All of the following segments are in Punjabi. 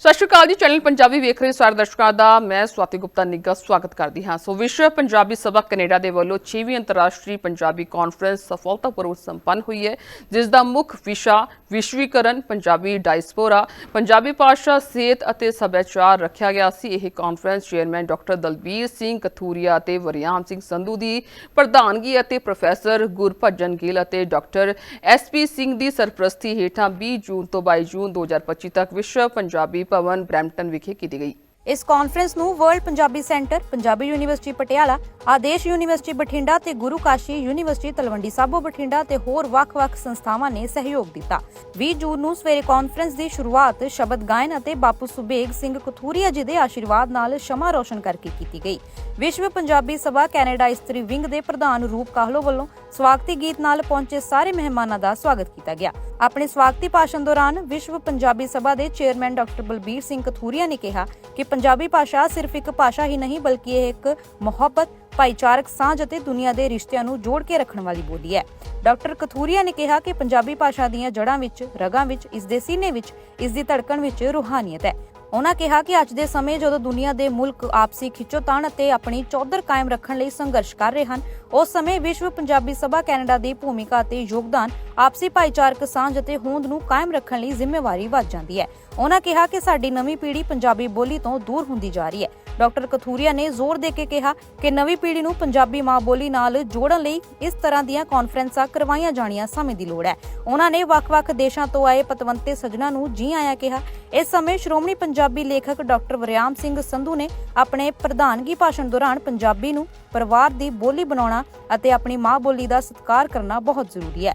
ਸਤਿ ਸ਼੍ਰੀ ਅਕਾਲ ਜੀ, ਚੈਨਲ ਪੰਜਾਬੀ ਵੇਖ ਰਹੇ ਸਾਰੇ ਦਰਸ਼ਕਾਂ ਦਾ। ਮੈਂ ਸਵਾਤੀ ਗੁਪਤਾ ਨਿੱਗਾ ਸਵਾਗਤ ਕਰਦੀ ਹਾਂ। ਸੋ ਵਿਸ਼ਵ ਪੰਜਾਬੀ ਸਭਾ ਕੈਨੇਡਾ ਦੇ ਵੱਲੋਂ 6ਵੀਂ ਅੰਤਰਰਾਸ਼ਟਰੀ ਪੰਜਾਬੀ ਕਾਨਫਰੰਸ ਸਫਲਤਾਪੂਰਵਕ ਸੰਪੰਨ ਹੋਈ ਹੈ, ਜਿਸ ਦਾ ਮੁੱਖ ਵਿਸ਼ਾ ਵਿਸ਼ਵੀਕਰਨ, ਪੰਜਾਬੀ ਡਾਇਸਪੋਰਾ, ਪੰਜਾਬੀ ਭਾਸ਼ਾ, ਸਿਹਤ ਅਤੇ ਸੱਭਿਆਚਾਰ ਰੱਖਿਆ ਗਿਆ ਸੀ। ਇਹ conference chairman doctor Dalbir Singh Kathuria ਅਤੇ ਵਰਿਆਮ ਸਿੰਘ ਸੰਧੂ ਦੀ ਪ੍ਰਧਾਨਗੀ ਅਤੇ ਪ੍ਰੋਫੈਸਰ ਗੁਰਭਜਨ ਗਿੱਲ ਅਤੇ ਡਾਕਟਰ ਐਸਪੀ ਸਿੰਘ ਦੀ ਸਰਪ੍ਰਸਤੀ ਹੇਠਾਂ 20 ਜੂਨ ਤੋਂ 22 ਜੂਨ 2025 ਤੱਕ ਵਿਸ਼ਵ ਪੰਜਾਬੀ ਭਵਨ ਬਰੈਂਪਟਨ ਵਿਖੇ ਕੀਤੀ ਗਈ। ਇਸ ਕਾਨਫਰੰਸ ਨੂੰ world Punjabi centre Punjabi university Patiala, Adesh university Bathinda ਤੇ ਗੁਰੂ ਕਾਸ਼ੀ ਯੂਨੀਵਰਸਿਟੀ ਤਲਵੰਡੀ ਸਾਬੋ ਬਠਿੰਡਾ ਤੇ ਹੋਰ ਵੱਖ-ਵੱਖ ਸੰਸਥਾਵਾਂ ਨੇ ਸਹਿਯੋਗ ਦਿੱਤਾ। 20 ਜੂਨ ਨੂੰ ਸਵੇਰੇ ਕਾਨਫਰੰਸ ਦੀ ਸ਼ੁਰੂਆਤ ਸ਼ਬਦ ਗਾਇਨ ਅਤੇ ਬਾਪੂ ਸੁਬੇਗ ਸਿੰਘ ਕਥੂਰੀਆ ਜੀ ਦੇ ਆਸ਼ੀਰਵਾਦ ਨਾਲ ਸ਼ਮਾ ਰੋਸ਼ਨ ਕਰਕੇ ਕੀਤੀ ਗਈ। ਵਿਸ਼ਵ ਪੰਜਾਬੀ ਸਭਾ ਕੈਨੇਡਾ ਇਸਤਰੀ ਵਿੰਗ ਦੇ ਪ੍ਰਧਾਨ ਰੂਪ ਕਾਹਲੋ ਵੱਲੋਂ ਸਵਾਗਤੀ ਗੀਤ ਨਾਲ ਪਹੁੰਚੇ ਸਾਰੇ ਮਹਿਮਾਨਾਂ ਦਾ ਸਵਾਗਤ ਕੀਤਾ ਗਿਆ। ਆਪਣੇ ਸਵਾਗਤੀ ਭਾਸ਼ਣ ਦੌਰਾਨ ਵਿਸ਼ਵ ਪੰਜਾਬੀ ਸਭਾ ਦੇ ਚੇਅਰਮੈਨ ਡਾਕਟਰ ਬਲਬੀਰ ਸਿੰਘ ਕਥੂਰੀਆ ਨੇ ਕਿਹਾ ਕਿ ਪੰਜਾਬੀ ਭਾਸ਼ਾ ਸਿਰਫ ਇੱਕ ਭਾਸ਼ਾ ਹੀ ਨਹੀਂ, ਬਲਕਿ ਇਹ ਇੱਕ ਮੁਹੱਬਤ, ਭਾਈਚਾਰਕ ਸਾਂਝ ਅਤੇ ਦੁਨੀਆ ਦੇ ਰਿਸ਼ਤਿਆਂ ਨੂੰ ਜੋੜ ਕੇ ਰੱਖਣ ਵਾਲੀ ਬੋਲੀ ਹੈ। ਡਾਕਟਰ ਕਥੂਰੀਆ ਨੇ ਕਿਹਾ ਕਿ ਪੰਜਾਬੀ ਭਾਸ਼ਾ ਦੀਆਂ ਜੜ੍ਹਾਂ ਵਿੱਚ, ਰਗਾਂ ਵਿੱਚ, ਇਸ ਦੇ ਸੀਨੇ ਵਿੱਚ, ਇਸ ਦੀ ਧੜਕਣ ਵਿੱਚ ਰੂਹਾਨੀਅਤ ਹੈ। ਉਹਨਾਂ ਕਿਹਾ ਕਿ ਅੱਜ ਦੇ ਸਮੇਂ ਜਦੋਂ ਦੁਨੀਆ ਦੇ ਮੁਲਕ ਆਪਸੀ ਖਿੱਚੋਤਾਣ ਅਤੇ ਆਪਣੀ ਚੌਧਰ ਕਾਇਮ ਰੱਖਣ ਲਈ ਸੰਘਰਸ਼ ਕਰ ਰਹੇ ਹਨ, ਉਸ ਸਮੇਂ ਵਿਸ਼ਵ ਪੰਜਾਬੀ ਸਭਾ ਕੈਨੇਡਾ ਦੀ ਭੂਮਿਕਾ ਅਤੇ ਯੋਗਦਾਨ ਆਪਸੀ ਭਾਈਚਾਰਕ ਸਾਂਝ ਅਤੇ ਹੋਂਦ ਨੂੰ ਕਾਇਮ ਰੱਖਣ ਲਈ ਜ਼ਿੰਮੇਵਾਰੀ ਵੱਧ ਜਾਂਦੀ ਹੈ। ਉਹਨਾਂ ਕਿਹਾ ਕਿ ਸਾਡੀ ਨਵੀਂ ਪੀੜ੍ਹੀ ਪੰਜਾਬੀ ਬੋਲੀ ਤੋਂ ਦੂਰ ਹੁੰਦੀ ਜਾ ਰਹੀ ਹੈ। ਡਾਕਟਰ ਕਥੂਰੀਆ ਨੇ ਜ਼ੋਰ ਦੇ ਕੇ ਕਿਹਾ ਕਿ ਨਵੀਂ ਪੀੜ੍ਹੀ ਨੂੰ ਪੰਜਾਬੀ ਮਾਂ ਬੋਲੀ ਨਾਲ ਜੋੜਨ ਲਈ ਇਸ ਤਰ੍ਹਾਂ ਦੀਆਂ ਕਾਨਫਰੰਸਾਂ ਕਰਵਾਈਆਂ ਜਾਣੀਆਂ ਸਮੇਂ ਦੀ ਲੋੜ ਹੈ। ਉਹਨਾਂ ਨੇ ਵੱਖ-ਵੱਖ ਦੇਸ਼ਾਂ ਤੋਂ ਆਏ ਪਤਵੰਤੇ ਸੱਜਣਾ ਨੂੰ ਜੀ ਆਇਆਂ ਕਿਹਾ, ਇਸ ਸਮੇਂ ਸ਼੍ਰੋਮਣੀ ਪੰਜਾਬੀ ਲੇਖਕ ਡਾਕਟਰ ਵਰਿਆਮ ਸਿੰਘ ਸੰਧੂ ਨੇ ਆਪਣੇ ਪ੍ਰਧਾਨਗੀ ਭਾਸ਼ਣ ਦੌਰਾਨ ਪੰਜਾਬੀ ਨੂੰ ਪਰਿਵਾਰ ਦੀ ਬੋਲੀ ਬਣਾਉਣਾ ਅਤੇ ਆਪਣੀ ਮਾਂ ਬੋਲੀ ਦਾ ਸਤਿਕਾਰ ਕਰਨਾ ਬਹੁਤ ਜ਼ਰੂਰੀ ਹੈ।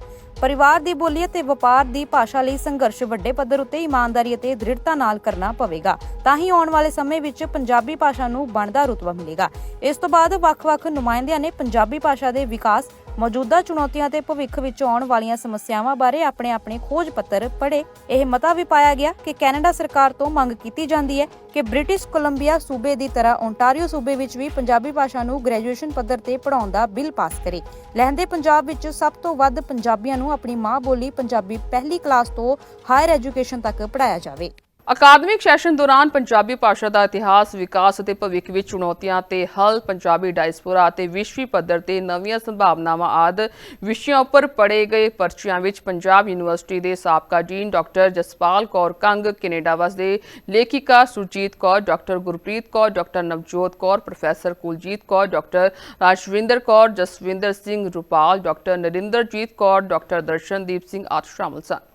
ਪਰਿਵਾਰ ਦੀ ਬੋਲੀ ਅਤੇ ਵਪਾਰ ਦੀ ਭਾਸ਼ਾ ਲਈ ਸੰਘਰਸ਼ ਵੱਡੇ ਪੱਧਰ ਉੱਤੇ ਇਮਾਨਦਾਰੀ ਅਤੇ ਦ੍ਰਿੜਤਾ ਨਾਲ ਕਰਨਾ ਪਵੇਗਾ, ਤਾਂ ਹੀ ਆਉਣ ਵਾਲੇ ਸਮੇਂ ਵਿੱਚ ਪੰਜਾਬੀ ਭਾਸ਼ਾ ਨੂੰ ਬਣਦਾ ਰੁਤਬਾ ਮਿਲੇਗਾ। ਇਸ ਤੋਂ ਬਾਅਦ ਵੱਖ-ਵੱਖ ਨੁਮਾਇੰਦਿਆਂ ਨੇ ਪੰਜਾਬੀ ਭਾਸ਼ਾ ਦੇ ਵਿਕਾਸ ਮੌਜੂਦਾ ਚੁਣੌਤੀਆਂ ਤੇ ਭਵਿੱਖ ਵਿੱਚ ਆਉਣ ਵਾਲੀਆਂ ਸਮੱਸਿਆਵਾਂ ਬਾਰੇ ਆਪਣੇ ਆਪਣੇ ਖੋਜ ਪੱਤਰ ਪੜ੍ਹੇ। ਇਹ ਮਤਾ ਵੀ ਪਾਇਆ ਗਿਆ ਕਿ ਕੈਨੇਡਾ ਸਰਕਾਰ ਤੋਂ ਮੰਗ ਕੀਤੀ ਜਾਂਦੀ ਹੈ ਕਿ ਬ੍ਰਿਟਿਸ਼ ਕੋਲੰਬੀਆ ਸੂਬੇ ਦੀ ਤਰ੍ਹਾਂ ਓਨਟਾਰੀਓ ਸੂਬੇ ਵਿੱਚ ਵੀ ਪੰਜਾਬੀ ਭਾਸ਼ਾ ਨੂੰ ਗ੍ਰੈਜੂਏਸ਼ਨ ਪੱਧਰ ਤੇ ਪੜਾਉਣ ਦਾ ਬਿੱਲ ਪਾਸ ਕਰੇ। ਲਹਿੰਦੇ ਪੰਜਾਬ ਵਿੱਚ ਸਭ ਤੋਂ ਵੱਧ ਪੰਜਾਬੀਆਂ ਨੂੰ ਆਪਣੀ ਮਾਂ ਬੋਲੀ ਪੰਜਾਬੀ ਪਹਿਲੀ ਕਲਾਸ ਤੋਂ ਹਾਇਰ ਐਜੂਕੇਸ਼ਨ ਤੱਕ ਪੜਾਇਆ ਜਾਵੇ। ਅਕਾਦਮਿਕ ਸੈਸ਼ਨ ਦੌਰਾਨ ਪੰਜਾਬੀ ਭਾਸ਼ਾ ਦਾ ਇਤਿਹਾਸ, ਵਿਕਾਸ ਅਤੇ ਭਵਿੱਖ ਵਿੱਚ ਚੁਣੌਤੀਆਂ ਤੇ ਹੱਲ, ਪੰਜਾਬੀ ਡਾਇਸਪੋਰਾ ਅਤੇ ਵਿਸ਼ਵੀ ਪੱਧਰ ਤੇ ਨਵੀਆਂ ਸੰਭਾਵਨਾਵਾਂ ਆਦਿ ਵਿਸ਼ਿਆਂ ਉੱਪਰ ਪੜ੍ਹੇ ਗਏ ਪਰਚਿਆਂ ਵਿੱਚ ਪੰਜਾਬ ਯੂਨੀਵਰਸਿਟੀ ਦੇ ਸਾਬਕਾ dean doctor Jaspal Kaur Kang, Canada ਵਸਦੇ ਲੇਖਿਕਾ Surjit Kaur, doctor Gurpreet Kaur, doctor Navjot Kaur, professor Kuljit Kaur, doctor Rajwinder Kaur, Jaswinder Singh Rupal, doctor Narinderjit Kaur, doctor Darshandeep Singh ਆਦਿ ਸ਼ਾਮਲ ਸਨ।